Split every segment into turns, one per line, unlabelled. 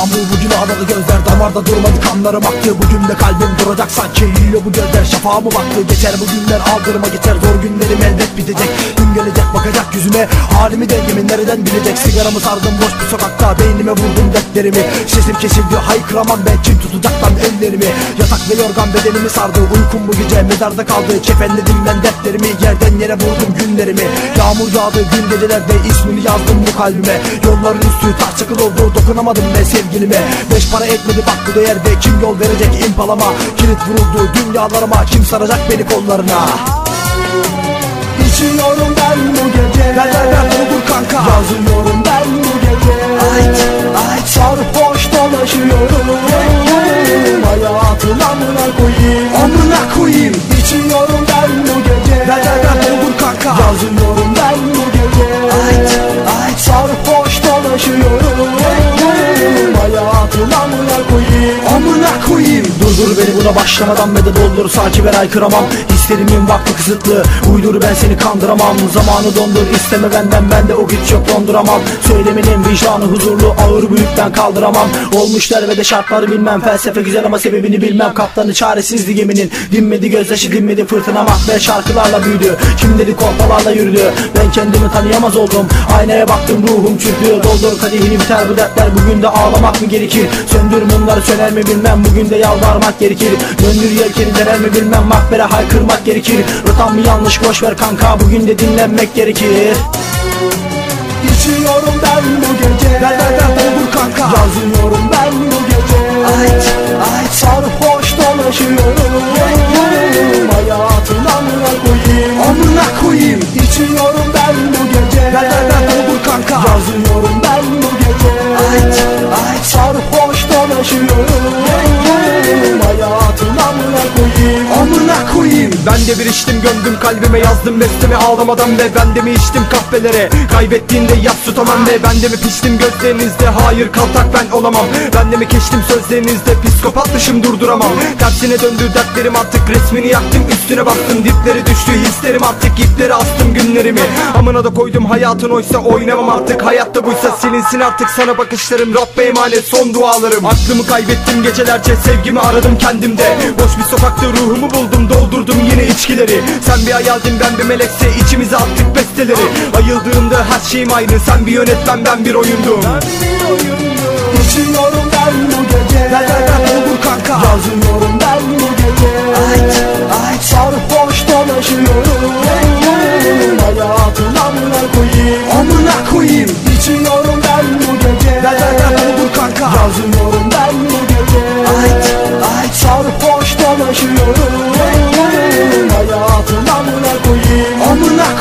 İstanbul bugün ağladı gözler damarda durmadı kanlarım aktı. Bugün de kalbim duracak sanki. Yiyor bu gözler şafağa mı baktı. Geçer bu günler aldırma geçer zor günlerim elbet bitecek. Gün gelecek bakacak yüzüme. Halimi dengemi nereden bilecek? Sigaramı sardım boş bir sokakta beynime vurdum dertlerimi. Sesim kesildi haykıramam ben. Kim tutacak lan ellerimi. Yatak ve yorgan bedenimi sardı. Uykum bu gece mezarda kaldı. Kefenledim ben dertlerimi. Yerden yere vurdum günlerimi. Yağmur yağdı gün gecelerde ismini yazdım bu kalbime. Yolların üstü taş çakıl oldu. Dokunamadım ben sevgilime. Beş para etmedi bak bu değerde kim yol verecek impalama? Kilit vuruldu dünyalarıma kim saracak beni kollarına? İçiyorum ben bu gece başlamadan ve de doldur Sakin ver aykıramam. Hislerimin vakti kısıtlı Uydur ben seni kandıramam. Zamanı dondur isteme benden ben de o güç yok donduramam. Söylemenin vicdanı huzurlu ağır büyük ben kaldıramam. Olmuşlar ve de şartları bilmem. Felsefe güzel ama sebebini bilmem. Kaptanı çaresizdi geminin. Dinmedi gözyaşı dinmedi fırtına. Ve şarkılarla büyüdü. Kimleri kolpalarla yürüdü. Ben kendimi tanıyamaz oldum. Aynaya baktım ruhum çürüdü. Doldur kadehini biter bu dertler. Bugün de ağlamak mı gerekir? Söndür mumları söner mi bilmem. Bugün de yalvarmak gerekir Döndür yelkeni dener mi bilmem Makbere haykırmak gerekir. Rotam mı yanlış boş ver kanka Bugün de dinlenmek gerekir. İçiyorum ben bu gece. Ver ver ver doldur kanka. Yazıyorum ben bu gece. Ait ait. Sarhoş dolaşıyorum. Hayatın amına koyayım? Amına koyayım. İçiyorum ben Ben
de bir içtim gömdüm kalbime yazdım bestemi ağlamadan ve ben de mi içtim kahvelere? Kaybettiğinde yas tutamam ve ben de mi piştim gözlerinizde hayır kaltak ben olamam. Ben de mi keştim sözlerinizde? Psikopatmışım durduramam. Tersine döndü dertlerim artık resmini yaktım. Üstüne bastım dipleri düştü hislerim artık ipleri astım günlerimi. Amına da koydum hayatın oysa oynamam artık. Hayatta buysa silinsin artık sana bakışlarım. Rabbe emanet son dualarım. Aklımı kaybettim gecelerce sevgimi aradım kendimde. Boş bir sokakta ruhumu buldum doldurdum yine içkileri Sen bir hayaldin ben bir melekse içimize attık besteleri. Ayıldığımda her şeyim aynı sen bir yönetmen ben bir oyundum.
İçiyorum ben bu gece. Ver ver ver doldur kanka. Yazıyorum ben bu gece. Ait ait Sarhoş dolaşıyorum. Hayatın amına koyayım? Amına koyayım. İçiyorum ben bu gece. Ver ver ver doldur kanka. Yazıyorum ben bu gece. Ait ait Sarhoş dolaşıyorum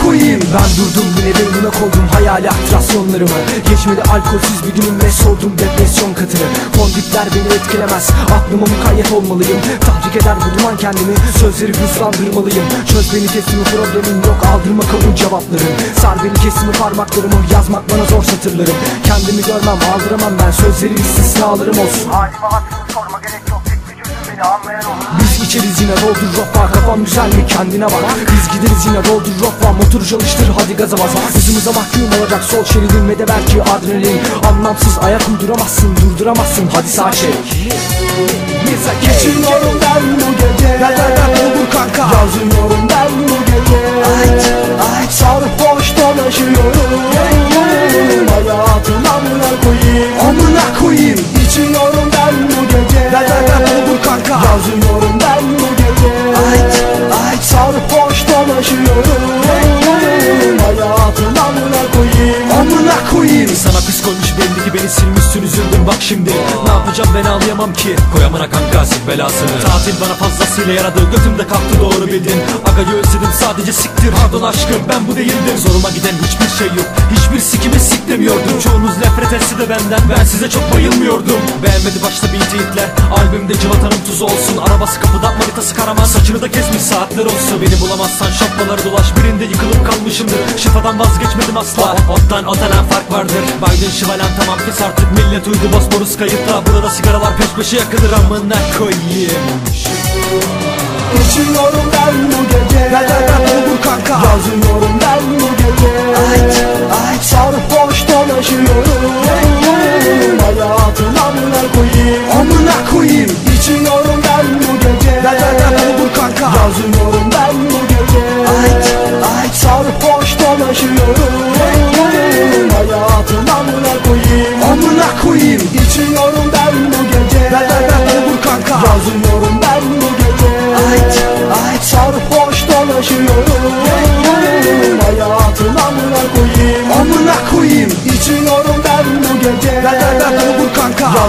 koyayım. Ben durdum yine beynime koydum hayali atrasyonlarımı. Geçmedi alkolsüz bir günüm ve sordum depresyon katını. Fondipler beni etkilemez Aklıma mukayyet olmalıyım. Tahrik eder bu duman kendimi Sözleri hızlandırmalıyım. Çöz beni kesimi problemim yok Aldırma kabul cevaplarım. Sar beni kesimi parmaklarımı Yazmak bana zor satırlarım. Kendimi görmem aldıramam ben Sözleri istisnalarım olsun.
Halime hatırımı sorma gerek yok. Tek bir beni anlayan olur
içeriz yine doldur rofa Kafam güzel mi? Kendine bak. Biz gideriz yine doldur rofa Motor çalıştır hadi gaza bas. Hızımıza mahkum olacak sol şeridin Ve de belki adrenalin. Anlamsız ayak uyduramazsın Durduramazsın. Hadi sağ çek Geçiyorum ben bu gece. Doldur kanka. Yazıyorum ben bu gece. Ait ait Sarhoş dolaşıyorum. Hayatın amına koyayım. Amına koyayım. İçiyorum ben bu gece. Doldur kanka. Yazıyorum
bak şimdi. Ne yapacağım ben anlayamam ki. Koyamana kanka sil belasını. Tatil bana fazlasıyla yaradı. Götümde kalktı doğru bildin. Agayı özledim sadece siktir. Pardon aşkım ben bu değildim. Zoruma giden hiçbir şey yok. Hiçbir sikime sik demiyordum Çoğunuz nefret etse de benden ben size çok bayılmıyordum. Beğenmedi başta beat hitler. Albümde cıvatanın tuzu olsun. Arabası kapıda manitası karaman. Saçını da kesmiş saatler olsun. Beni bulamazsan şapkaları dolaş. Birinde yıkılıp kalmışımdır. Şifadan vazgeçmedim asla. Ottan otelen fark vardır. Biden şivalen tamam kes artık Millet uydu Bosporus kayıtta Burada sigaralar peş peşe yakılır amına koyayım.
Geçiyorum ben bu gece. Neden ben bu kanka. Yazıyorum ben bu gece. Ay, ay. Sarhoş dolaşıyorum. Hayatına amına koyayım.
Amına koyayım.
İçiyorum ben bu gece.
Neden ben bu kanka.
Yazıyorum ben bu gece.
Ay, ay.
Sarhoş dolaşıyorum.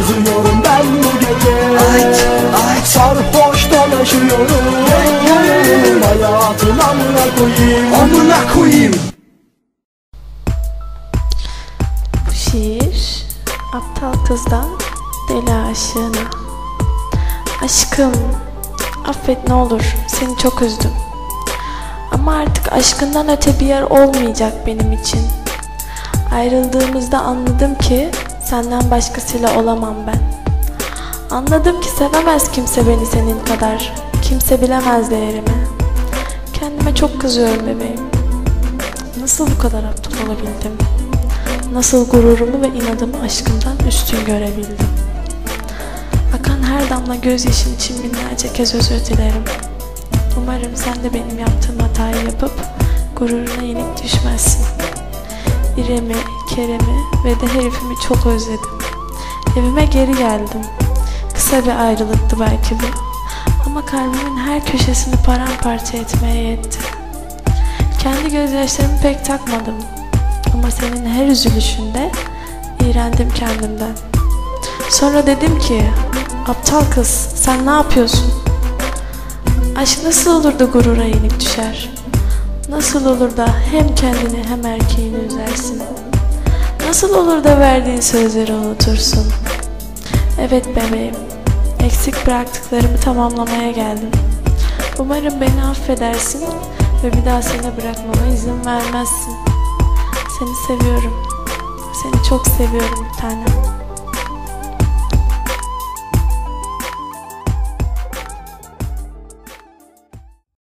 Yazıyorum ben bu gece
Ayt, ayt.
Sarhoş dolaşıyorum Hayatın amına koyayım
Amına koyayım
Bu şiir aptal kızdan deli aşığına. Aşkım, affet ne olur seni çok üzdüm. Ama artık aşkından öte bir yer olmayacak benim için. Ayrıldığımızda anladım ki senden başkasıyla olamam ben. Anladım ki sevemez kimse beni senin kadar. Kimse bilemez değerimi. Kendime çok kızıyorum bebeğim. Nasıl bu kadar aptal olabildim? Nasıl gururumu ve inadımı aşkımdan üstün görebildim? Akan her damla gözyaşın için binlerce kez özür dilerim. Umarım sen de benim yaptığım hatayı yapıp gururuna yenik düşmezsin. İrem'i, Kerem'i ve de herifimi çok özledim. Evime geri geldim. Kısa bir ayrılıktı belki bu. Ama kalbimin her köşesini paramparça etmeye yetti. Kendi gözyaşlarımı pek takmadım. Ama senin her üzülüşünde iğrendim kendimden. Sonra dedim ki, aptal kız sen ne yapıyorsun? Aşk nasıl olur da gurura yenik düşer? Nasıl olur da hem kendini hem erkeğini üzersin? Nasıl olur da verdiğin sözleri unutursun? Evet bebeğim, eksik bıraktıklarımı tamamlamaya geldim. Umarım beni affedersin ve bir daha seni bırakmama izin vermezsin. Seni seviyorum. Seni çok seviyorum bir tanem.